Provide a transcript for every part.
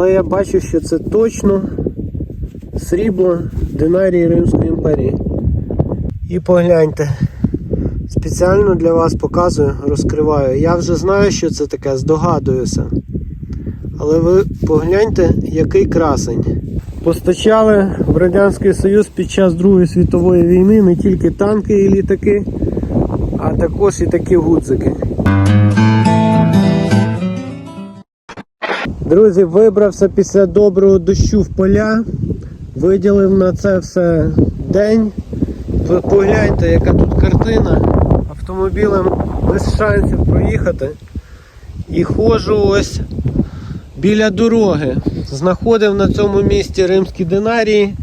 Але я бачу, що це точно срібло динарії Римської імперії. І погляньте. Спеціально для вас показую, розкриваю. Я вже знаю, що це таке, здогадуюся. Але ви погляньте, який красень. Постачали в Радянський Союз під час Другої світової війни не тільки танки і літаки, а також і такі гудзики. Друзі, вибрався після доброго дощу в поля, виділив на це все день. Погляньте, яка тут картина. Автомобілем без шансів проїхати. І ходжу ось біля дороги. Знаходив на цьому місці римські динарії,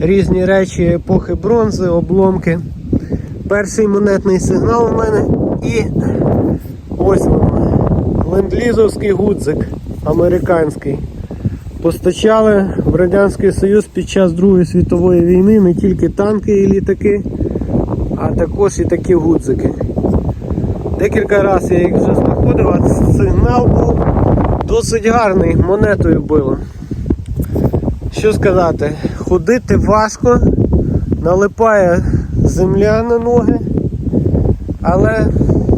різні речі епохи бронзи, обломки. Перший монетний сигнал у мене і ось воно. Ленд-лізовський гудзик американський. Постачали в Радянський Союз під час Другої світової війни не тільки танки і літаки, а також і такі гудзики. Декілька разів я їх вже знаходив, а сигнал був досить гарний, монетою було. Що сказати, ходити важко, налипає земля на ноги, але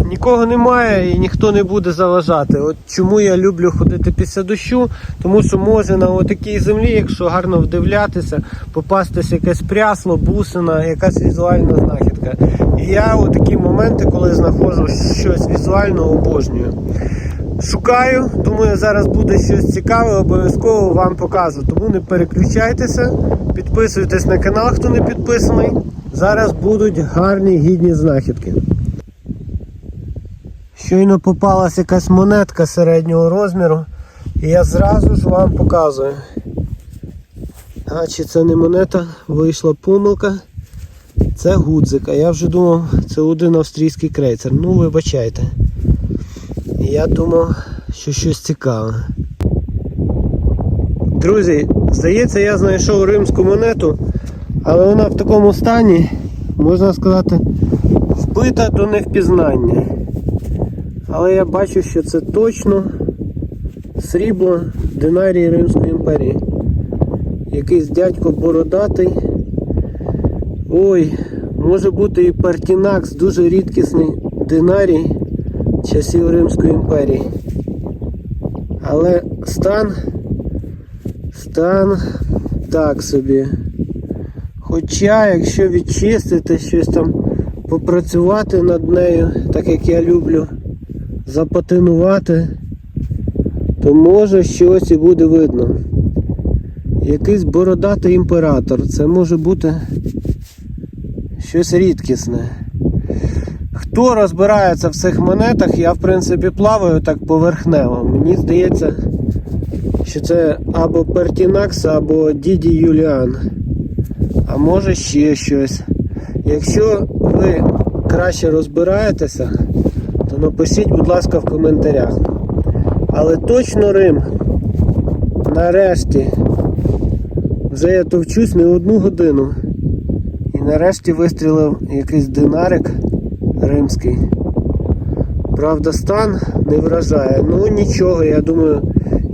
нікого немає і ніхто не буде заважати. От чому я люблю ходити після дощу, тому що може на отакій землі, якщо гарно вдивлятися, попастись якесь прясло, бусина, якась візуальна знахідка. І я у такі моменти, коли знаходжу щось візуально обожнюю. Шукаю, думаю, зараз буде щось цікаве, обов'язково вам покажу. Тому не переключайтеся, підписуйтесь на канал, хто не підписаний. Зараз будуть гарні гідні знахідки. Щойно попалась якась монетка середнього розміру, і я зразу ж вам показую. А чи це не монета, вийшла помилка. Це гудзик, а я вже думав, це один австрійський крейцер. Ну, вибачайте. Я думав, що щось цікаве. Друзі, здається, я знайшов римську монету, але вона в такому стані, можна сказати, вбита до невпізнання. Але я бачу, що це точно срібло динарії Римської імперії. Якийсь дядько бородатий. Ой, може бути і Партінакс, дуже рідкісний динарій часів Римської імперії. Але стан, стан так собі. Хоча, якщо відчистити щось там, попрацювати над нею, так як я люблю, запатинувати, то може щось і буде видно. Якийсь бородатий імператор. Це може бути щось рідкісне. Хто розбирається в цих монетах, я в принципі плаваю так поверхнево. Мені здається, що це або Пертінакс, або Діді Юліан. А може ще щось. Якщо ви краще розбираєтеся, то напишіть, будь ласка, в коментарях. Але точно Рим. Нарешті. Вже я товчусь не одну годину. І нарешті вистрілив якийсь динарик римський. Правда, стан не вражає. Ну нічого, я думаю,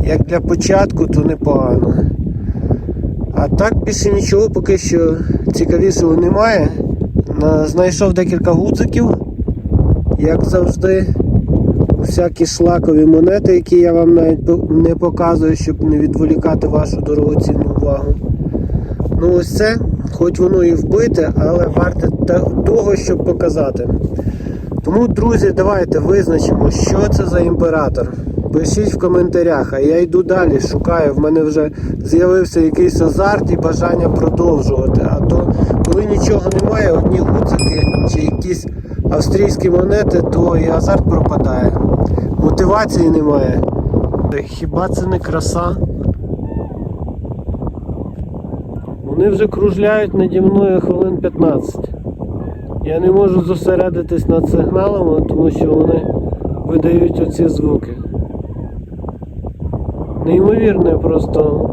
як для початку, то непогано. А так більше нічого поки що цікавішого немає. Знайшов декілька гудзиків, як завжди. Всякі шлакові монети, які я вам навіть не показую, щоб не відволікати вашу дорогоцінну увагу. Ну ось це, хоч воно і вбите, але варте того, щоб показати. Тому, друзі, давайте визначимо, що це за імператор. Пишіть в коментарях, а я йду далі, шукаю. В мене вже з'явився якийсь азарт і бажання продовжувати. А то, коли нічого немає, одні гуцики чи якісь австрійські монети, то і азарт пропадає. Мотивації немає. Хіба це не краса? Вони вже кружляють наді мною хвилин 15. Я не можу зосередитись над сигналами, тому що вони видають оці звуки. Неймовірне просто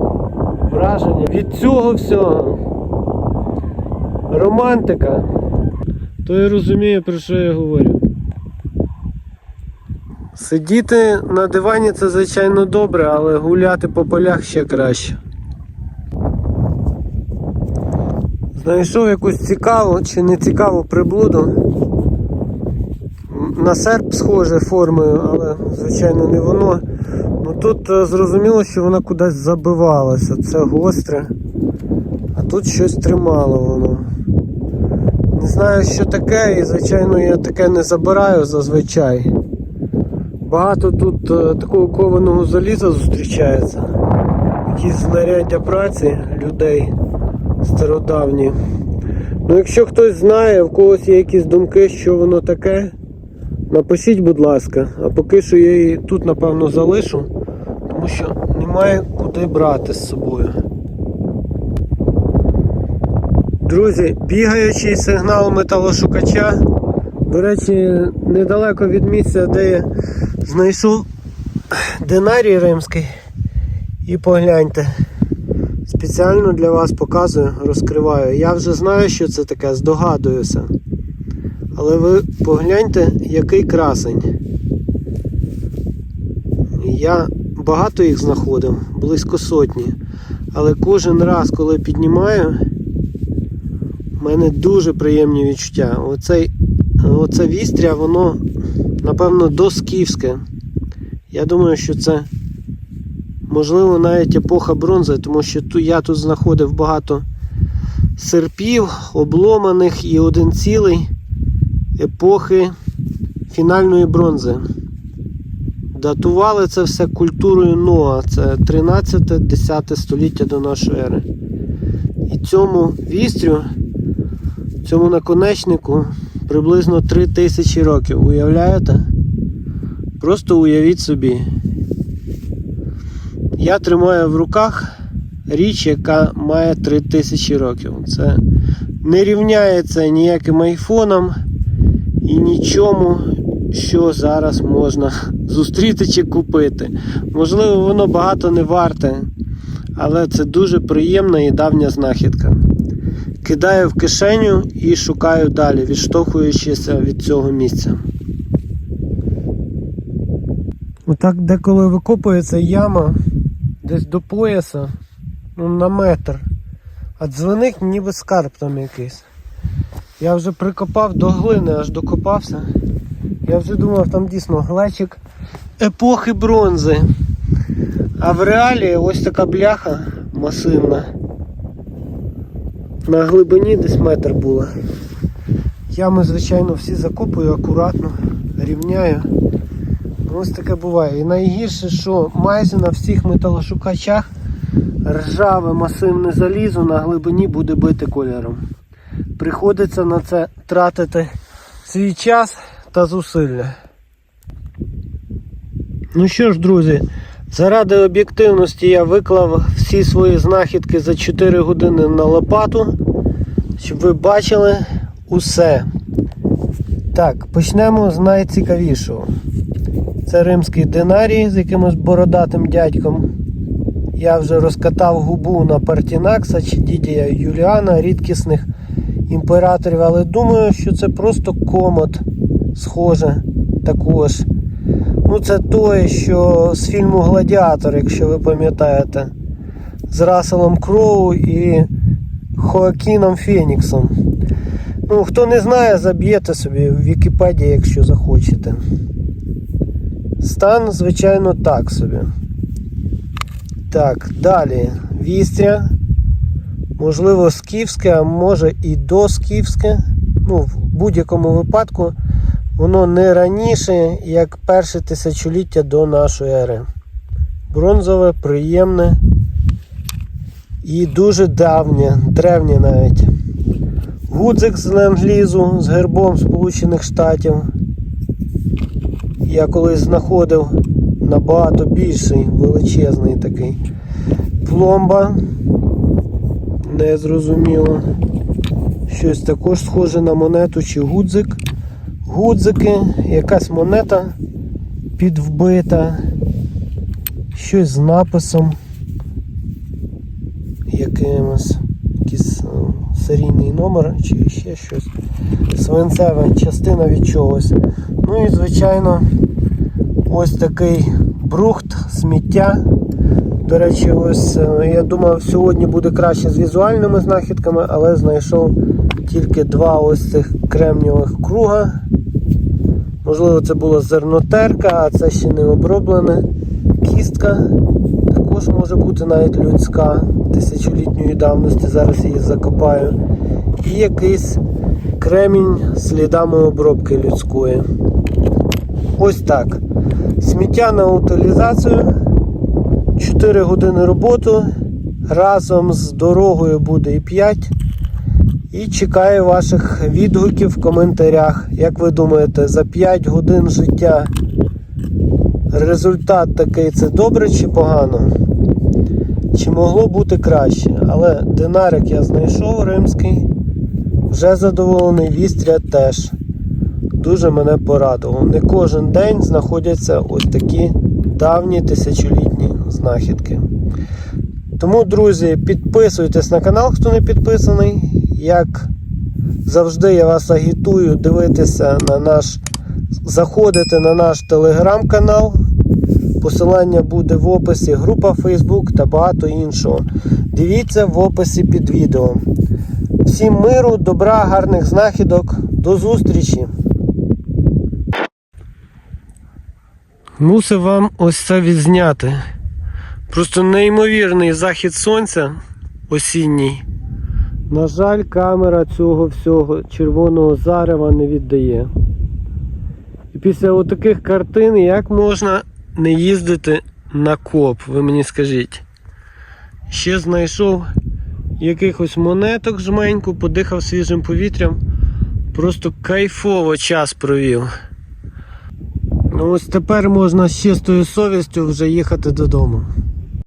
враження від цього всього. Романтика. То я розумію, про що я говорю. Сидіти на дивані це звичайно добре, але гуляти по полях ще краще. Знайшов якусь цікаву чи не цікаву приблуду. На серп схоже формою, але звичайно не воно. Ну тут е, зрозуміло, що вона кудись забивалася. Це гостре. А тут щось тримало воно. Не знаю, що таке, і звичайно я таке не забираю зазвичай. Багато тут е, такого кованого заліза зустрічається. Якісь знаряддя праці людей стародавні. Ну, якщо хтось знає, в когось є якісь думки, що воно таке, напишіть, будь ласка. А поки що я її тут, напевно, залишу, тому що немає куди брати з собою. Друзі, бігаючий сигнал металошукача. До речі, недалеко від місця, де я знайшов динарій римський. І погляньте. Спеціально для вас показую, розкриваю. Я вже знаю, що це таке, здогадуюся. Але ви погляньте, який красень. Я багато їх знаходив, близько сотні. Але кожен раз, коли піднімаю, в мене дуже приємні відчуття. Оцей, оце вістря, воно, напевно, доскіфське. Я думаю, що це можливо навіть епоха бронзи, тому що ту, я тут знаходив багато серпів, обломаних і один цілий епохи фінальної бронзи. Датували це все культурою Ноа, це 13-10 століття до нашої ери. І цьому вістрю, цьому наконечнику приблизно 3000 років. Уявляєте? Просто уявіть собі. Я тримаю в руках річ, яка має 3000 років. Це не рівняється ніяким айфоном і нічому, що зараз можна зустріти чи купити. Можливо, воно багато не варте, але це дуже приємна і давня знахідка. Кидаю в кишеню і шукаю далі, відштовхуючися від цього місця. Отак деколи викопується яма десь до пояса, ну на метр. А дзвоник ніби скарб там якийсь. Я вже прикопав до глини, аж докопався. Я вже думав, там дійсно глечик епохи бронзи. А в реалі ось така бляха масивна. На глибині десь метр була. Ями, звичайно, всі закопую акуратно, рівняю. Ось таке буває. І найгірше, що майже на всіх металошукачах ржаве масивне залізо на глибині буде бити кольором. Приходиться на це тратити свій час та зусилля. Ну що ж, друзі, заради об'єктивності я виклав всі свої знахідки за 4 години на лопату, щоб ви бачили усе. Так, почнемо з найцікавішого. Це римський динарій з якимось бородатим дядьком. Я вже розкатав губу на Партінакса чи Дідія Юліана, рідкісних імператорів, але думаю, що це просто комод схоже також. Ну, це той, що з фільму Гладіатор, якщо ви пам'ятаєте, з Расселом Кроу і Хоакіном Феніксом. Ну, хто не знає, заб'єте собі в Вікіпедії, якщо захочете. Стан, звичайно, так собі. Так, далі. Вістря. Можливо, скіфське, а може і доскіфське. Ну, в будь-якому випадку воно не раніше, як перше тисячоліття до нашої ери. Бронзове, приємне і дуже давнє, древнє навіть. Гудзик з ленд-лізу з гербом Сполучених Штатів. Я колись знаходив набагато більший, величезний такий. Пломба. Незрозуміло. Щось також схоже на монету чи гудзик. Гудзики, якась монета підвбита. Щось з написом. Якимось. Якийсь е, серійний номер чи ще щось. Свинцева частина від чогось. Ну і звичайно ось такий брухт, сміття. До речі, ось е, я думав, сьогодні буде краще з візуальними знахідками, але знайшов тільки два ось цих кремнівих круга. Можливо, це була зернотерка, а це ще не оброблене. Кістка також може бути навіть людська тисячолітньої давності. Зараз її закопаю. І якийсь кремінь слідами обробки людської. Ось так. Сміття на утилізацію. 4 години роботи. Разом з дорогою буде і 5. І чекаю ваших відгуків в коментарях. Як ви думаєте, за 5 годин життя результат такий це добре чи погано? Чи могло бути краще? Але динарик я знайшов римський. Вже задоволений, вістря теж. Дуже мене порадував. Не кожен день знаходяться ось такі давні тисячолітні знахідки. Тому, друзі, підписуйтесь на канал, хто не підписаний. Як завжди, я вас агітую дивитися на наш, заходити на наш телеграм-канал. Посилання буде в описі, група Facebook та багато іншого. Дивіться в описі під відео. Всім миру, добра, гарних знахідок. До зустрічі! Мусив вам ось це відзняти. Просто неймовірний захід сонця осінній. На жаль, камера цього всього червоного зарева не віддає. І після отаких картин як можна не їздити на коп, ви мені скажіть. Ще знайшов якихось монеток жменьку, подихав свіжим повітрям. Просто кайфово час провів. Ну ось тепер можна з чистою совістю вже їхати додому.